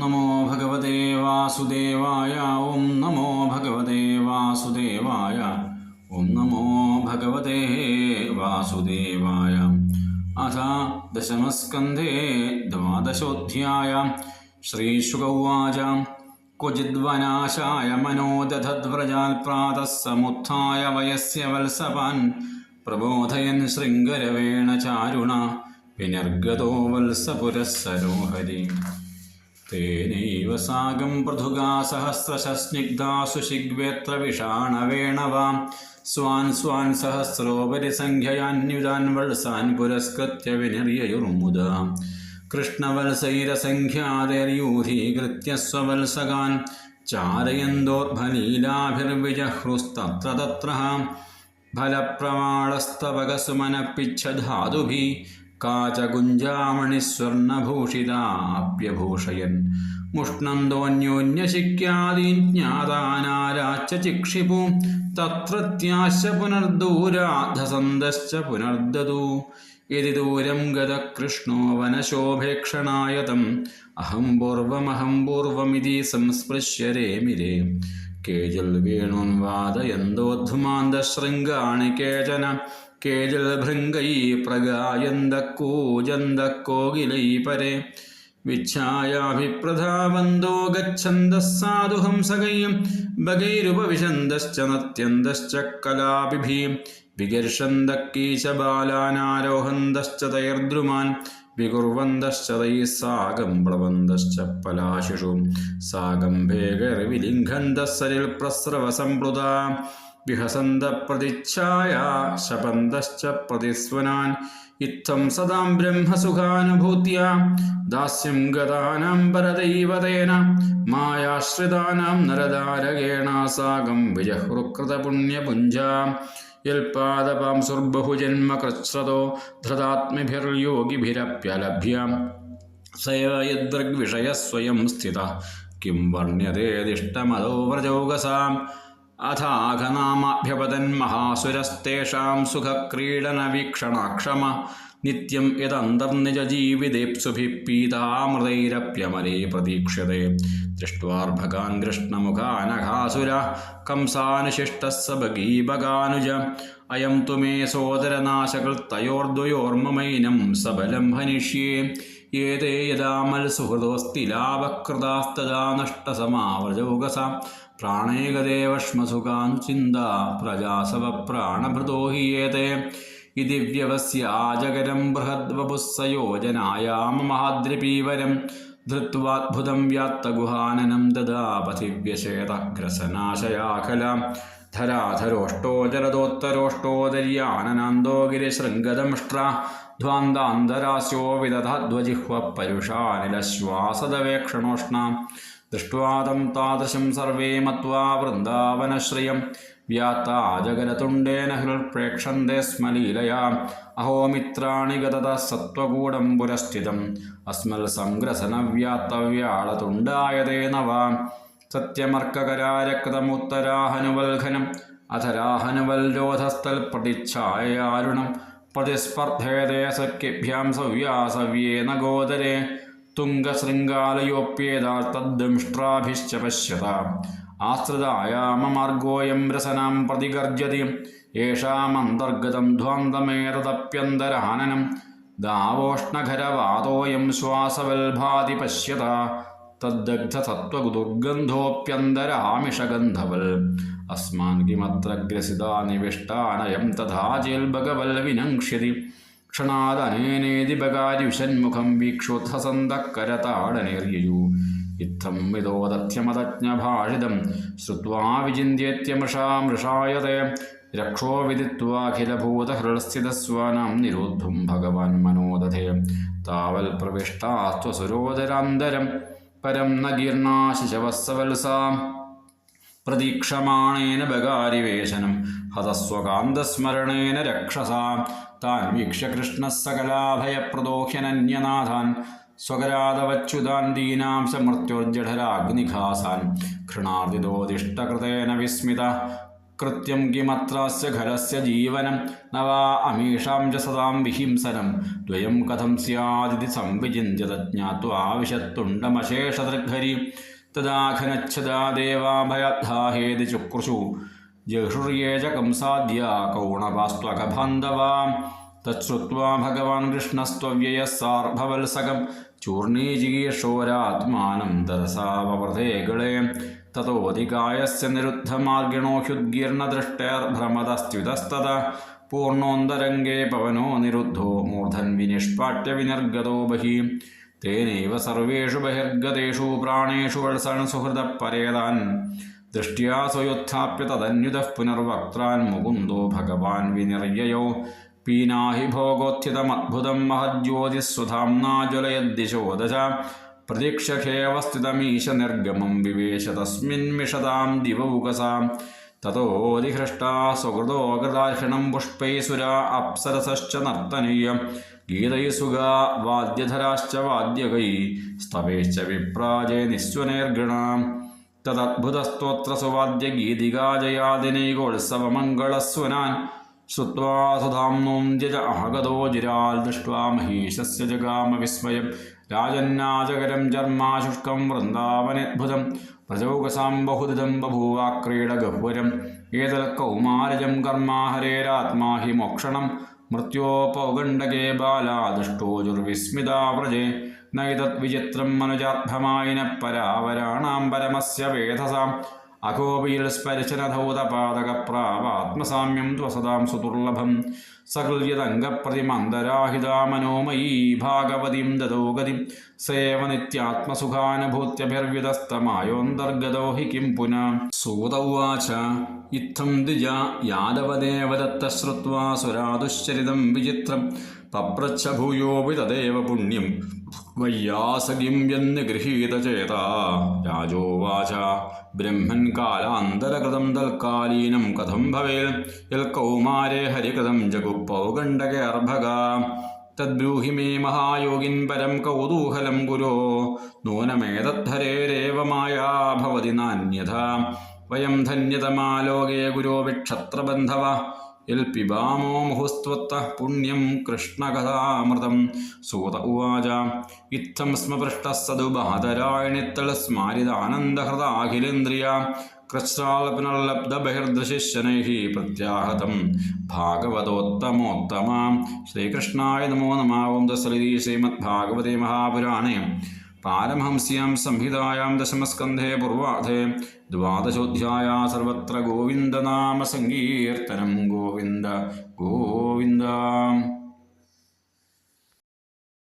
നമോ ഭഗവതേ വാസുദേവായ ഓം നമോ ഭഗവതേ വാസുദേവായ ഓം നമോ ഭഗവതേ വാസുദേവായ അഥ ദശമസ്കന്ധേ ദ്വാദശോധ്യായ ശ്രീശുക ഉവാച क्वचिद्वनाशाय मनोदधद्व्रजात् प्रातः समुत्थाय वयस्य वल्सपान् प्रबोधयन् शृङ्गरवेण चारुणा विनिर्गतो वल्सपुरः सरोहरि तेनैव साकं पृथुगा सहस्रशस्निग्धासु शिग्वेत्र विषाणवेण वा स्वान् स्वान् सहस्रोपरि सङ्ख्ययान्युजान् वल्सान् पुरस्कृत्य विनिर्ययुर्मुदा। कृष्णवल्सैरसङ्ख्यादैर्यूथीकृत्य स्ववल्सगान् चारयन्दोर्भलीलाभिर्विजहृस्तत्र तत्र फलप्रमाणस्तवकसुमनपिच्छधातुभिः കാചകുഞ്ചാമണിസ്വർണഭൂഷിതാപ്യഭൂഷയൻ. മുഷ്ണന്തോന്യോന്യശിക്യാതിജ്ഞാതാനാരാച്ച ചിക്ഷിപു തത്രത്യാശ പുനർദൂരാധസന്തശ്ച പുനർദതു. യതി ദൂരം ഗതകൃഷ്ണോ വനശോഭേക്ഷണായതം അഹം പൂർവമഹം പൂർവമിതി സംസ്പൃശ്യ രേമിരേ. കേജൽ വേണുൻ വാദയന്തോദ്ധുമാന്തശൃംഗാണി കേചന കേജൽഭൃംഗൈ പ്രഗായന്ത കൂജന്ത കോകിലൈ പരേ. വിച്ഛായാഭിപ്രധാവന്തോ ഗന്ദസ്സാധുഹംസകൈ ബകൈരുപവിശന്തശ്ച നത്യന്തശ്ച കലാപിഭി. വികർഷന്തക്കീശ ബാലാനാരോഹന്തശ്ച തൈർദ്രുമാൻ. വികുർവന്തശ്ച തൈ സാഗം പ്ലവന്തശ്ച പലാശിഷു. സാഗം ഭേഗർവിലിംഘന്തസരിൽ പ്രസ്രവസംപ്ലുത വിഹസന്ത പ്രതിച്ഛായ ശപന്തശ്ച പ്രതിസ്വനാൻ. ഇത്തം സദാം ബ്രഹ്മസുഖാനുഭൂത്യ. ദാസ്യം ഗതാനാം പരദൈവതേന. മായാശ്രിതാനാം നരദാരകേണ സാകം വിജഹൃകൃതപുണ്യപുഞ്ച യൽപാദപാംസുർബഹുജന്മകൃശ്രതോ ധൃതാത്മഭിർയോഗിഭിരപ്യലഭ്യ. സേവ യദ്ദൃഗ്വിഷയ സ്വയം സ്ഥിത. കിം വർണ്യതേതിഷ്ടമതോ വ്രജോഗസാം അഥ അഥാഘനാമാഭ്യപതൻ മഹാസുരസ്തേഷാം സുഖക്രീഡനവീക്ഷണാക്ഷമ. നിത്യം യദന്തർനിജജീവിതേപ്സുഭിഃ പീതാമൃതൈരപ്യമലേ പ്രതീക്ഷ്യത്തെ ദൃഷ്ട്വാർഭകാൻ കൃഷ്ണമുഖാനഘാസുര കംസാനുശിഷ്ട സഭഗീപകാനുജ അയം തു മേ സോദരനാശകൃത്തയോർദ്വയോർമമൈനം സബലം ഹനിഷ്യേ ഏതേ യഥാമൽ സുഹൃതോസ്തി ലാഭകൃതാസ്തദാ നഷ്ടസമാവ്രജൗകസാം പ്രാണേകദേവഷ്മസുഖാനുചിന്ത പ്രജാസവ പ്രാണഭൃതോ ഹിയേതേ ഇതി വ്യവസ്യാജകരം ബൃഹദ്വപുസ്സയോജനായാമ മഹാദ്രിപീവരം. ധൃത്വാത്ഭുതം വ്യാത്തഗുഹാനനം ദദാ പൃഥിവ്യശേതഗ്രസനാശയാകലാം ധരാധരോഷ്ടോ ജലദോത്തരോഷ്ടോ ദര്യാനനാന്തോ ഗിരിശൃംഗദംഷ്ട്ര ധ്വാന്ത അന്തരാശോ വിദധധ്വജിഹ്വ പരുഷാനിലശ്വാസതവേക്ഷണോഷ്ണാം ദൃഷ്ടം താദൃശം സർവേ മത്വാ വൃന്ദാവനശ്രിയം. വ്യാത്താ ജഗരതുണ്ടേന ഹൃൽപ്രേക്ഷന്തേ സ്മ ലീലയാ അഹോമിത്രാണി ഗതത സത്വകൂടം പുരസ്ഥിതം. അസ്മൽ സംഗ്രസനവ്യാത്തവ്യാളതുണ്ടായതേ നവാ. സത്യമർക്കകരാരക്തമുത്തരാഹനുവൽഘനം. അധരാഹനുവൽരോധസ്ഥൽ പ്രതിച്ഛായാരുണം പ്രതിസ്പർദ്ധേതേ സഖ്യഭ്യാം സവ്യാസവ്യേന ഗോദരേ തുംഗശൃംഗാലയോപ്യേതാർത്തദ്ദംഷ്ട്രാഭിശ്ച പശ്യത. ആശ്രിതായാമമാർഗോയം രസനം പ്രതിഗർജതി യേഷാമന്തർഗതം ധ്വാന്തമേതദപ്യന്തരാനനം ദാവോഷ്ണഖരവാതോയം ശ്വാസവൽഭാതി പശ്യത തദ്ദഗ്ധസത്വദുർഗന്ധോപ്യന്തരാമിഷഗന്ധവൽ അസ്മാൻ കിമത്രഗ്രസിതാ നിവിഷ്ടാനയം തഥാ ചേൽഭഗവൽ വിനങ്ഷ്യതി ക്ഷണാദനേനേതിപകാരി വിഷന്മുഖം വീക്ഷുധസന്തക്കരതാടനേർയയൂ ഇത്തം വിദോദധ്യമതജ്ഞഭാഷിതം ശ്രുവാ വിചിന്യേത്യമൃഷാ മൃഷായതേ രക്ഷോ വിദിത്വാഖിലഭൂതഹൃസ്ഥിതസ്വാനാം നിരോദ്ധും ഭഗവാൻ മനോദധേ താവൽ പ്രവിഷ്ടാസ്ത്വസുരോദരാന്തരം പരം ന ഗീർണാശിശവസ്സവത്സാം പ്രതീക്ഷമാണേന ബകാരിവേശനം ഹതസ്വകാന്തസ്മരണേന രക്ഷസാം. താൻ വീക്ഷ്യ കൃഷ്ണസകലാഭയപ്രദോഹ്യനന്യനാഥാൻ സ്വകരാതവച്യുതാൻ ദീനാംശ മൃത്യുർജഠരാഗ്നിഘാസാൻ ഘൃണാർദിതോദിഷ്ടകൃതേന വിസ്മിത. കൃത്യം കിമത്രാസ്യ ഖരസ്യ ജീവനം നവ അമീഷാം ച സദാം വിഹിംസനം. ദ്വയം കഥം സ്യാദിതി സംവിചിന്യ തജ്ഞാത്വാവിശത്തുണ്ടമശേഷദൃഗ്ഹരി തദാഖനച്ഛദാ ദേവാഭയദ്ധാഹേതി ചുക്രുഷു. ജഹുർയേ ച കംസാദ്യ കൗണവാസ്ത്വകബാന്ധവാ തശ്രുവാ ഭഗവാൻ കൃഷ്ണസ്ത്വവ്യയ സാർഭവത്സകം. ചൂർണീജിഗീഷോരാത്മാനം തരസാവവൃതേ ഗളേ. തതോധികായസ്യ നിരുദ്ധമാർഗിണോ ഹ്യുദ്ഗീർണദൃഷ്ടേർഭ്രമതസ്ത്യുതസ്തത പൂർണോന്തരംഗേ പവനോ നിരുദ്ധോ മൂർധൻ വിനിഷ്പാട്യ വിനിർഗതോ ബഹി. തേനൈവ സർവേഷു ബഹിർഗതേഷു പ്രാണേഷു വത്സൺ സുഹൃതപരേതാൻ ദൃഷ്ട്യാ സ്വയുത്ഥാപ്യ തദന്യുതഃ പുനർവക്ത്രാൻ മുകുന്ദോ ഭഗവാൻ വിനിർയയോ. പീനാഹി ഭോഗോത്ഥിതമദ്ഭുതം മഹജ്യോതിസ്സുധാംനാ ജ്വലയദ്ദിശോദശ പ്രതീക്ഷേവസ്ഥിതമീശ നിർഗമം വിവേശ തസ്മിൻമിഷതാം ദിവൗകസാം തഥോതിഹൃഷ്ടാ സുഹൃതോ കൃതാർഹണം പുഷ്പൈസുര അപ്സരസശ്ച നർത്തനീയ ഗീതൈസുഖ വാദ്യധരാശ്ച വാദ്യകൈ സ്തവേശ്ച വിപ്രാജേ നിസ്വനേർഗണാം തദത്ഭുതസ്തോത്രസുവാദ്യഗീതികാജയാദിനൈകോത്സവമംഗളസ്വനാൻ ശ്രുവാ സുധാംനോം ജ്യജ അഹഗതോ ജിരാൽ ദൃഷ്ട്വാ മഹീശസ് ജഗാമ വിസ്മയം രാജന്നാചകരം ചർമാശുഷ്കം വൃന്ദാവനദ്ഭുതം പ്രജൗകസാം ബഹുദിതം ബഭൂവാക്രീഡ ഗഹ്വരം ഏതൽ കൗമാരജം കർമാഹരേരാത്മാ ഹി മോക്ഷണം മൃത്യോപൗഗണ്ഡകേ ബാലാദുഷ്ടോജുർവിസ്മിതാവ്രജേ നൈതദ്വിചിത്രം മനുജാർഭമായിന പരാവരാണാം പരമസ്യ വേധസാം व्रजे नैतद्विचित्रं मनुजात्भमायिनः परावराणां परमस्य वेधसाम् अकोपील स्पर्शनधौतपादकप्रावात्मसाम्यं त्वसदां सुदुर्लभं सकल्यदङ्गप्रतिमन्दराहिता मनोमयी भागवतीं ददौ गतिं सेव नित्यात्मसुखानुभूत्यभिर्व्यदस्तमायोऽन्तर्गतो हि किं पुनः सूत उवाच इत्थं द्विजा यादवदेव दत्तश्रुत्वा सुरादुश्चरितं विचित्रं पप्रच्छ भूयोऽपि तदेव पुण्यं വയ്യാസകിം എന്ന് ഗൃഹീതചേത രാജോവാച. ബ്രഹ്മൻ കാലാന്തരകൃതം തൽക്കാലീനം കഥം ഭവേൽ യൽ കൗമാരേ ഹരികൃതം ജഗുപ്പൗ ഗണ്ഡകേർഭക തദ്ബ്രൂഹി മേ മഹായോഗിൻ പരം കൗതൂഹലം ഗുരോ. നൂനമേതദ്ധരേരേവമായാ ഭവതി നാന്യഥ. വയം ധന്യതമാലോകേ ഗുരോ വിക്ഷത്രബന്ധവ. യൽ മുഹുസ്ത്വത്ത പുണ്യം കൃഷ്ണകഥാമൃതം. സൂത ഉവാച ഇത്തം സ്മപൃഷ്ട സതു സ്മാരിതാനന്ദഹൃത അഖിലേന്ദ്രിയ കൃശ്രാളപിനല്ലബ്ധബഹിർദൃശിശനൈ പ്രത്യാഹതം. ഭാഗവതോത്തമോത്തമാം. ശ്രീകൃഷ്ണായ നമോ നമാവും. ദസലിതി ശ്രീമദ്ഭാഗവതേ മഹാപുരാണേ. പാരമഹംസ്യം സംഹിതായാം ദശമസ്കന്ധേ പൂർവാധേ ദ്വാദശോധ്യായ സർവത്ര ഗോവിന്ദനാമസങ്കീർത്തനം ഗോവിന്ദ ഗോവിന്ദ